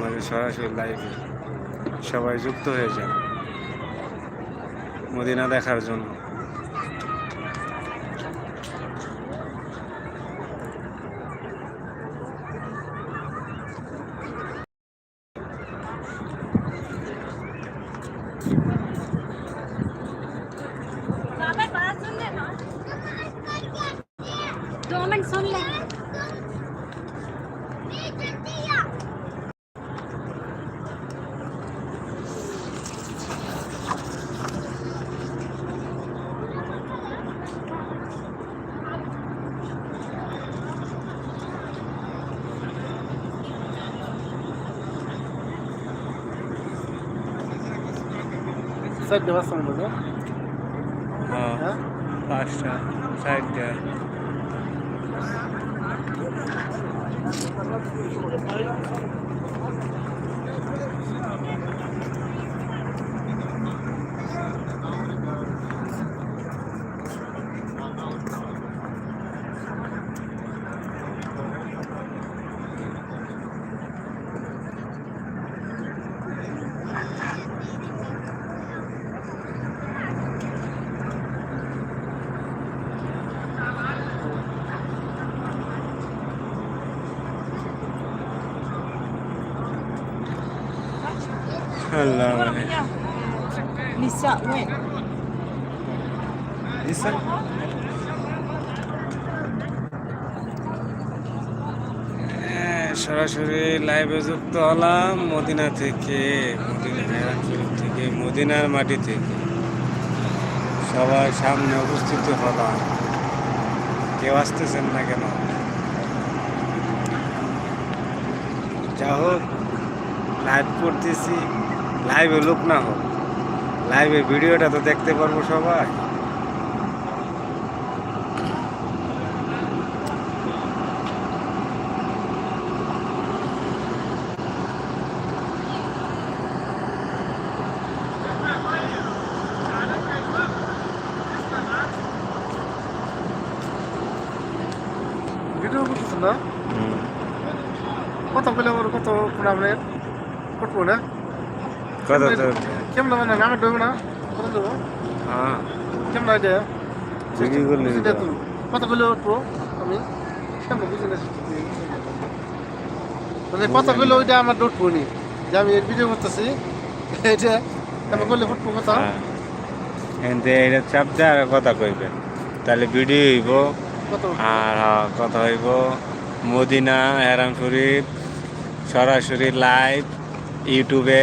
মাঝে সরাসরি লাইভে সবাই যুক্ত হয়ে যান। মদিনা দেখার জন্য। চারটে বাচ্চা মনে হয় হ্যাঁ হ্যাঁ পাঁচটা চারটা আল্লাহ মানে When? ইসা হ্যাঁ, সরাসরি লাইভে যুক্ত হলাম মদিনা থেকে মদিনা থেকে মদিনার মাটি থেকে। সবাই সামনে উপস্থিত হলাম। কেউ আসতেছেন না কেন? যা হোক লাইভ করতেছি লাইভে লোক না হোক। লাইভে ভিডিওটা তো দেখতে পারব সবাই। ভিডিও করতেছেন না? কত পেলে আমার কত আপনার কটবো না কেমন মানে আমি দেবো না কত দেবো হ্যাঁ কেমন এটা বিক্রি করলে বুঝি দিতে তো কত পেলে উঠবো আমি কেমন বুঝি না মানে কত পেলে ওইটা আমার উঠবো নি যে আমি ভিডিও করতেছি এটা আমি করলে উঠবো কথা হ্যাঁ এনতে এটা চাপ দেয় আর কথা কইবেন তাহলে ভিডিও হইব আর কথা হইব মদিনা হেরাম শরীফ সরাসরি লাইভ ইউটিউবে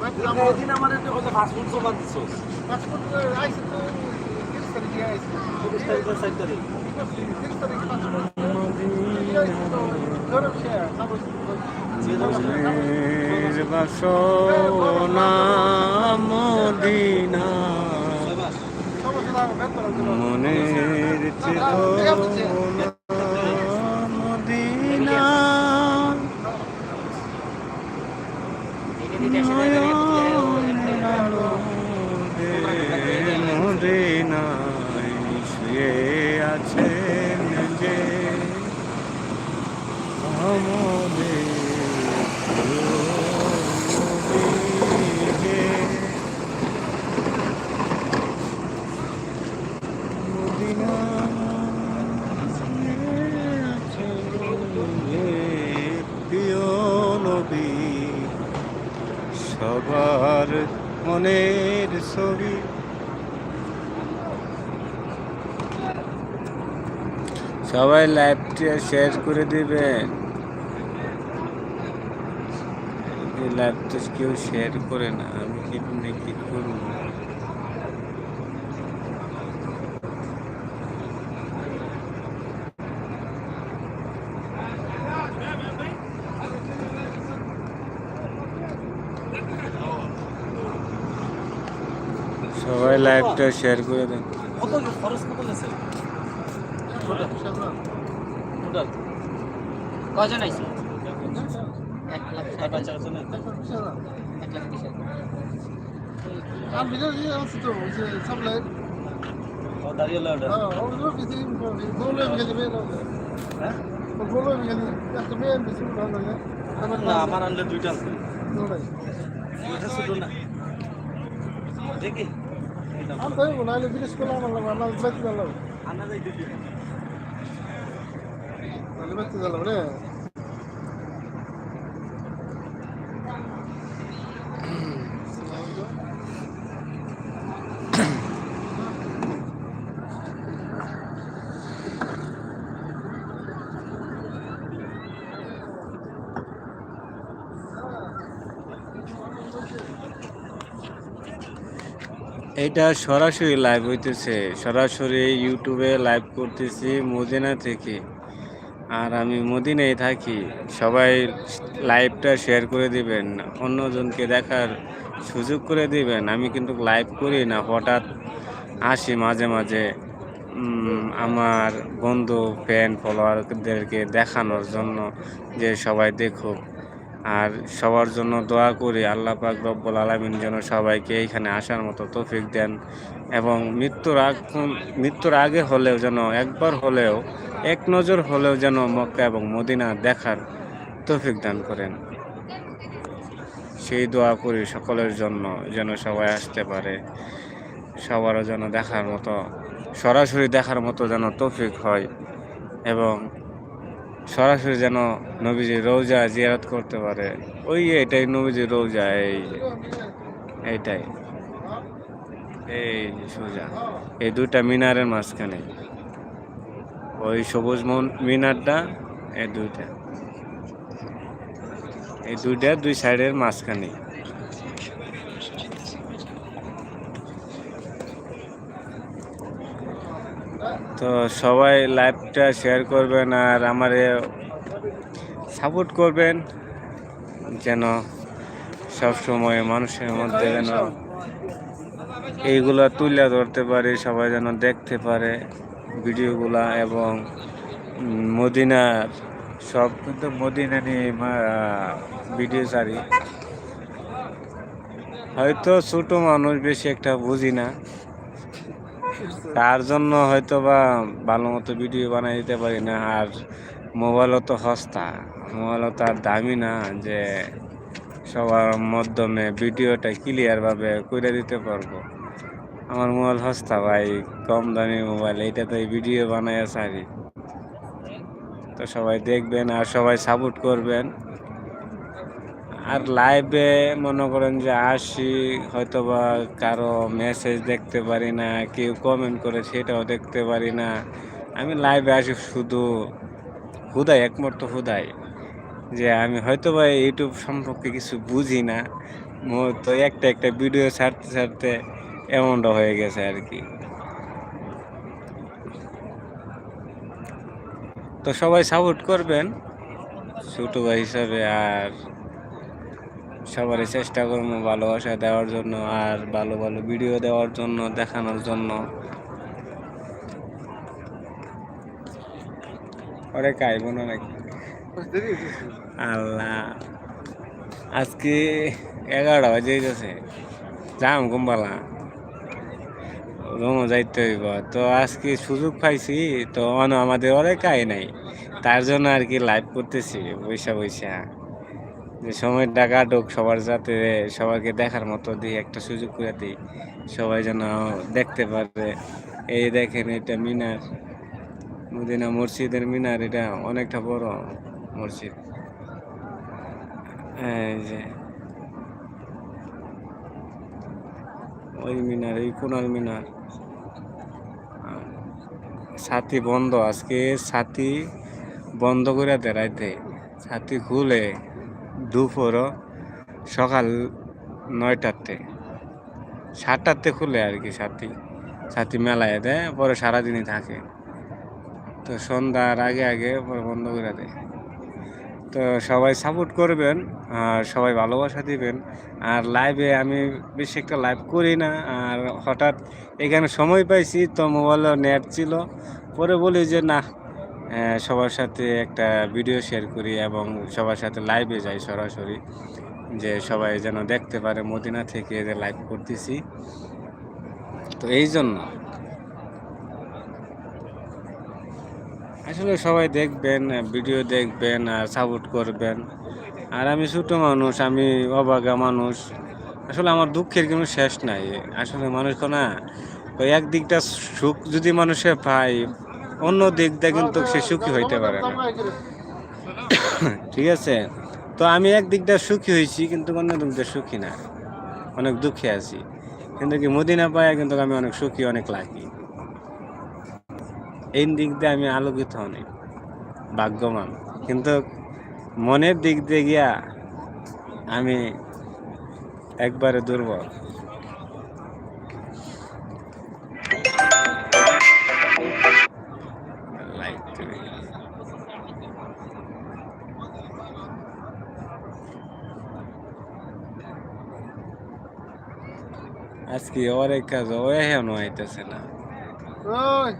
এদিন আমার কথা জমা পাসপোর্ট মনের বাসনা মদিনা মনের চেতনা মদিনা নয়নের আলোতে মদিনায় শুয়ে আছেন যে আমাদের নবীকে প্রিয় নবী সবার মনের ছবি। সবাই লাইভটি শেয়ার করে দিবেন লাইভটা কেউ শেয়ার করে না, আমি কি করব। সবাই লাইভটা শেয়ার করে দেন। কত খরচ কত টোটাল কজন আইছে এক লাখ আর বাচ্চা কাচ্চা নেই এক লাখ বিশ হাজার। আমি ভিডিও দিয়ে আসছি তো ওই যে সাপ্লাই ও দাঁড়িয়ে লাউডা হ্যাঁ ওগুলো কিছু বলল আমি গেলে মেয়ে হ্যাঁ বলল গেলে একটা মেয়ে বেশি ভালো লাগে আমার না আমার আনলে দুইটা আছে। দৌড়াই দুইটা ছোট না। দেখি। আমি তাই বলো নাহলে বিদেশ করলে আমার লাগবে আমার এটা সরাসরি লাইভ হইতেছে। সরাসরি ইউটিউবে লাইভ করতেছি মদিনা থেকে। আর আমি মদিনায় থাকি। সবাই লাইভটা শেয়ার করে দিবেন, অন্যজনকে দেখার সুযোগ করে দিবেন। আমি কিন্তু লাইভ করি না, হঠাৎ আসি মাঝে মাঝে আমার বন্ধু ফ্যান ফলোয়ারদেরকে দেখানোর জন্য যে সবাই দেখুক। আর সবার জন্য দোয়া করি আল্লাহ পাক রব্বুল আলমিন যেন সবাইকে এইখানে আসার মতো তৌফিক দেন এবং মৃত্যুর আগ মৃত্যুর আগে হলেও যেন, একবার হলেও, এক নজর হলেও যেন মক্কা এবং মদিনা দেখার তৌফিক দান করেন। সেই দোয়া করি সকলের জন্য যেন সবাই আসতে পারে, সবারও যেন দেখার মতো, সরাসরি দেখার মতো যেন তৌফিক হয় এবং সরাসরি যেন নবীজি রোজা জিয়ারত করতে পারে। ওই এটাই নবীজি রোজা এই এইটাই। এই সোজা, এই দুইটা মিনারের মাঝখানে। ওই সবুজ মন- মিনারটা, এই দুইটা। এই দুইটা দুই সাইডের মাঝখানে। তো সবাই লাইভটা শেয়ার করবেন আর আমারে সাপোর্ট করবেন, যেন সব সময় মানুষের মধ্যে যেন এইগুলা তুলে ধরতে পারি, সবাই যেন দেখতে পারে ভিডিওগুলা এবং মদিনার সব কিন্তু মদিনা নিয়ে ভিডিও ছাড়ি। হয়তো ছোটো মানুষ বেশি একটা বুঝি না। তার জন্য হয়তো বা ভালো মতো ভিডিও বানাই দিতে পারি না। আর মোবাইলও তো সস্তা। মোবাইলও তো আর দামি না যে সবার মাধ্যমে ভিডিওটা ক্লিয়ারভাবে করে দিতে পারব। আমার মোবাইল সস্তা ভাই, কম দামি মোবাইল এইটাতে ভিডিও বানাই সারি তো সবাই দেখবেন আর সবাই সাপোর্ট করবেন। আর লাইভে মনে করেন যে আসি হয়তো বা কারও মেসেজ দেখতে পারি না, কেউ কমেন্ট করে সেটাও দেখতে পারি না। আমি লাইভে আসি শুধু হুদাই, একমাত্র হুদাই। যে আমি হয়তো বা ইউটিউব সম্পর্কে কিছু বুঝি না তো একটা একটা ভিডিও ছাড়তে ছাড়তে এমনটা হয়ে গেছে আর কি। তো সবাই সাপোর্ট করবেন, ছোট ভাই হিসাবে আর সবারই চেষ্টা করব ভালোবাসা দেওয়ার জন্য আর ভালো ভালো ভিডিও দেওয়ার জন্য, দেখানোর জন্য। ওরে কাইব না নাকি? আল্লাহ। আজকে এগারোটা বাজে গেছে। যাম কুম্বালা। রুমও যাইতে হইব। তো আজকে সুযোগ পাইছি, তো আমাদের অনেক কাই নাই। তার জন্য আর কি লাইভ করতেছি বৈশা বৈশা যে সময়টা কাটুক সবার যাতে সবাইকে দেখার মতো দিই, একটা সুযোগ করে দিই, সবাই যেন দেখতে পারে। এই দেখেন, এটা মিনার, মদিনা মসজিদের মিনার, এটা অনেকটা বড় মসজিদ। ওই মিনার, এই কোনার মিনার। ছাতি বন্ধ, আজকে ছাতি বন্ধ করে দেয় রাইতে। ছাতি খুলে দুপুর সকাল নয়টাতে। সাতটাতে খুলে আর কি ছাতি ছাতি মেলায় দেয়, পরে সারাদিনই থাকে। তো সন্ধ্যার আগে আগে পরে বন্ধ করে দেয়। তো সবাই সাপোর্ট করবেন, আর সবাই ভালোবাসা দিবেন। আর লাইভে আমি বেশি একটা লাইভ করি না, আর হঠাৎ এখানে সময় পাইছি, তো মোবাইলে নেট ছিল। পরে বলি যে, না সবার সাথে একটা ভিডিও শেয়ার করি এবং সবার সাথে লাইভে যাই সরাসরি, যে সবাই যেন দেখতে পারে মদিনা থেকে যে লাইভ করতেছি। তো এই জন্য। আসলে সবাই দেখবেন ভিডিও দেখবেন আর সাপোর্ট করবেন। আর আমি ছোটো মানুষ, আমি অবাগা মানুষ। আসলে আমার দুঃখের কোনো শেষ নাই। আসলে মানুষ না, ওই একদিকটা সুখ যদি মানুষে পায় অন্য দিক দিয়ে কিন্তু সে সুখী হইতে পারে না। ঠিক আছে? তো আমি একদিকটা সুখী হয়েছি, কিন্তু অন্য দিকটা সুখী না। অনেক দুঃখে আছি। কিন্তু কি মদিনা পায় কিন্তু আমি অনেক সুখী, অনেক লাকি এই দিক দিয়ে আমি আলোকিত অনেক, ভাগ্যবান। কিন্তু মনের দিক দিয়ে গিয়া আমি একবারে দুর্বল। আজকে অনেক কাজ ও এখন হইতেছে না ওই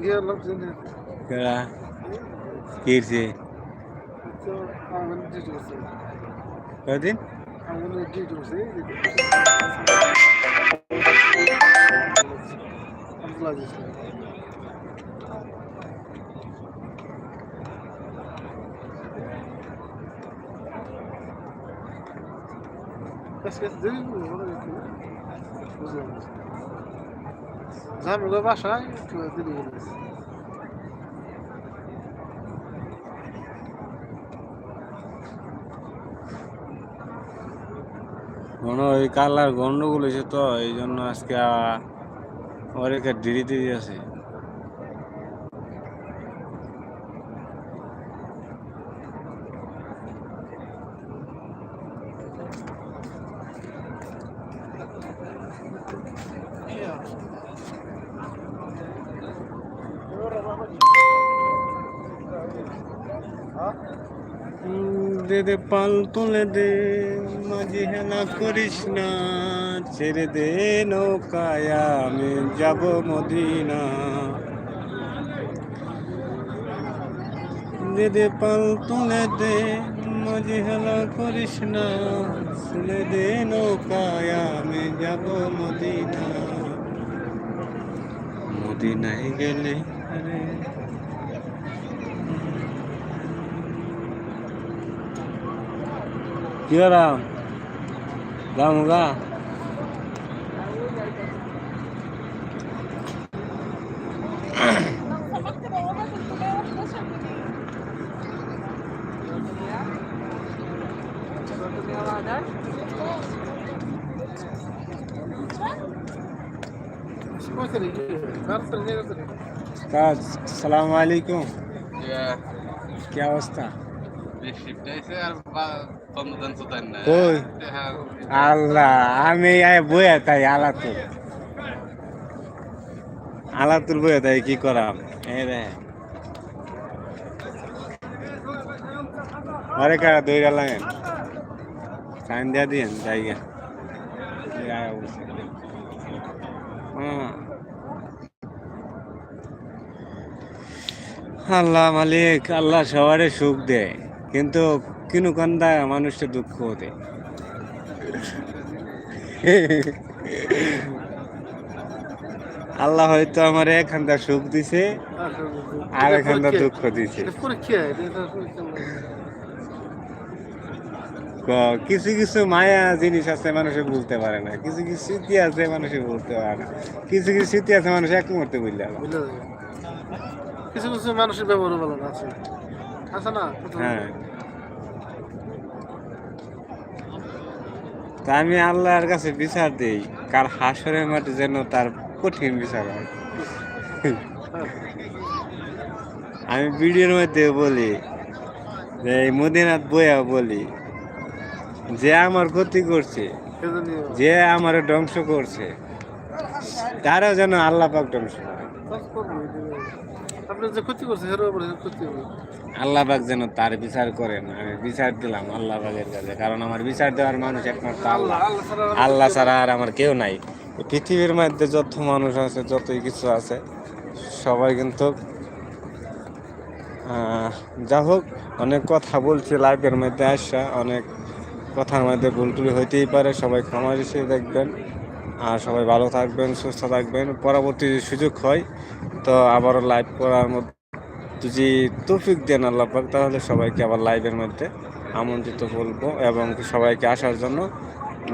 ইয়ে লোকজন কেডা কিরছে তো আমার ডিউটি আছে কদিন আমার ডিউটি আছে আব্দুল্লাহ জিস بس জামরুগা বাসায় একটু দিদি মনে ওই কালার গন্ডগোল হয়েছে তো, এই জন্য আজকে অনেকের দেরিতে আছে দে, পাল তুলে দে। মাঝি হেলা করিস না, ছেড়ে দে নৌকায়, আমি যাব মদিনা। দে দে, পাল তুলে দে, মাঝি হেলা করিস না, ছেড়ে দে নৌকায়, আমি যাব মদিনা। মদিনায় গেলে আরে কি রাম যামুগা কইতে রে কারতে রে কারতে রে কাজ সালাম আলাইকুম। কি অবস্থা? আল্লাহ, আমি বইয়া তাই আলাতুর আলাতুর বইয়া তাই কি করাম? রে। আরে কারা দইরা লাগেন সাইন দিয়া দিয়েন জায়গা হ্যাঁ। আল্লাহ মালিক, আল্লাহ সবারে সুখ দেয়। কিন্তু কিনু কান্দা মানুষটা দুঃখ হতে। আল্লাহ হয়তো আমার এখানটা সুখ দিছে আর এখানটা দুঃখ দিছে। কিছু কিছু মায়া জিনিস আছে মানুষে বলতে পারে না কিছু কিছু স্মৃতি আছে মানুষে বলতে পারে না কিছু কিছু স্মৃতি আছে মানুষ এক মুহূর্তে বুঝলে কিছু কিছু মানুষের ব্যবহার ভালো আছে। আছে না? হ্যাঁ। তা আমি আল্লাহর কাছে বিচার দিই, কার হাসরের মাঠে যেন তার কঠিন বিচার হয়। আমি ভিডিওর মধ্যে বলি, যে এই মদিনাথ বইয়া বলি, যে আমার ক্ষতি করছে, যে আমার ধ্বংস করছে, তারাও যেন আল্লাহ পাক ধ্বংস করে। আল্লাহ পাক যেন তার বিচার করেন আমি বিচার দিলাম আল্লাহ পাকের কাছে কারণ আমার বিচার দেওয়ার মানুষ একমাত্র আল্লাহ আল্লাহ। ছাড়া আর- আমার কেউ নাই। পৃথিবীর মধ্যে যত মানুষ আছে যতই কিছু আছে সবাই কিন্তু যা হোক অনেক কথা বলছি লাইফের মধ্যে আসা অনেক কথার মধ্যে ভুল টুল হইতেই পারে সবাই ক্ষমা হিসেবে দেখবেন। আর সবাই ভালো থাকবেন, সুস্থ থাকবেন। পরবর্তী সুযোগ হয়, তো আবারও লাইভ করার মধ্যে যদি তৌফিক দেন আল্লাহ পাক, তাহলে সবাইকে আবার লাইভের মধ্যে আমন্ত্রিত বলব এবং সবাইকে আসার জন্য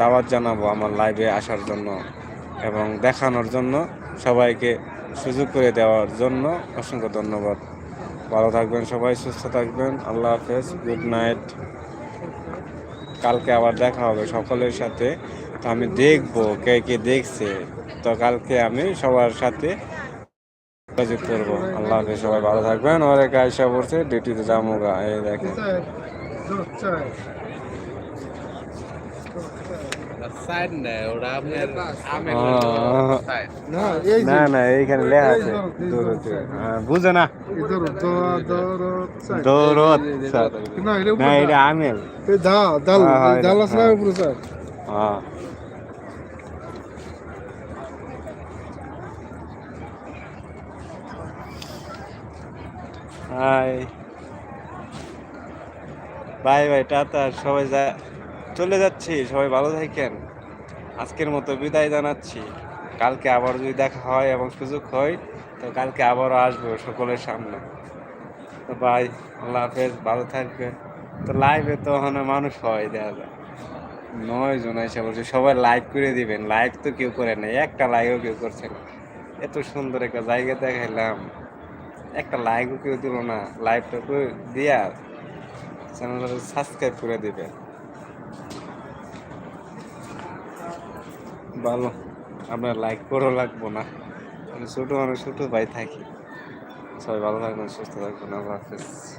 দাওয়াত জানাব আমার লাইভে আসার জন্য এবং দেখানোর জন্য। সবাইকে সুযোগ করে দেওয়ার জন্য অসংখ্য ধন্যবাদ। ভালো থাকবেন সবাই, সুস্থ থাকবেন। আল্লাহ হাফেজ গুড নাইট কালকে আবার দেখা হবে সকলের সাথে। তো আমি দেখব কে কে দেখছে। তো কালকে আমি সবার সাথে যোগাযোগ করব। আল্লাহ হাফেজ সবাই ভালো থাকবেন। ওর একা পড়ছে ডিউটিতে যাব গা। এই দেখেন। না না এইখানে লেখা আছে। ধরো। হ্যাঁ, বুঝে না। এটা। আমেল এই দাল দাল আছে না হ্যাঁ। হাই। বাই বাই, টাটা, সবাই যা, চলে যাচ্ছি, সবাই ভালো থাকেন। আজকের মতো বিদায় জানাচ্ছি। কালকে আবার যদি দেখা হয় এবং সুযোগ হয়, তো কালকে আবারও আসব সকলের সামনে। তো বাই, আল্লাহ হাফেজ, ভালো থাকবে তো লাইভে তো ওখানে মানুষ হয়, দেখা যায় নয় জন এসে বলছে, সবাই লাইক করে দিবেন। লাইক তো কেউ করে নাই, একটা লাইকও কেউ করছে না। এত সুন্দর একটা জায়গা দেখাইলাম। একটা লাইকও কেউ দিল না। লাইভটা করে দিয়া চ্যানেলটা সাবস্ক্রাইব করে দিবে। ভালো। আপনার লাইক করো লাগবো না। আমি ছোটো মানুষ, ছোটো ভাই থাকি। সবাই ভালো থাকবেন, সুস্থ থাকবেন। আল্লাহ হাফেজ।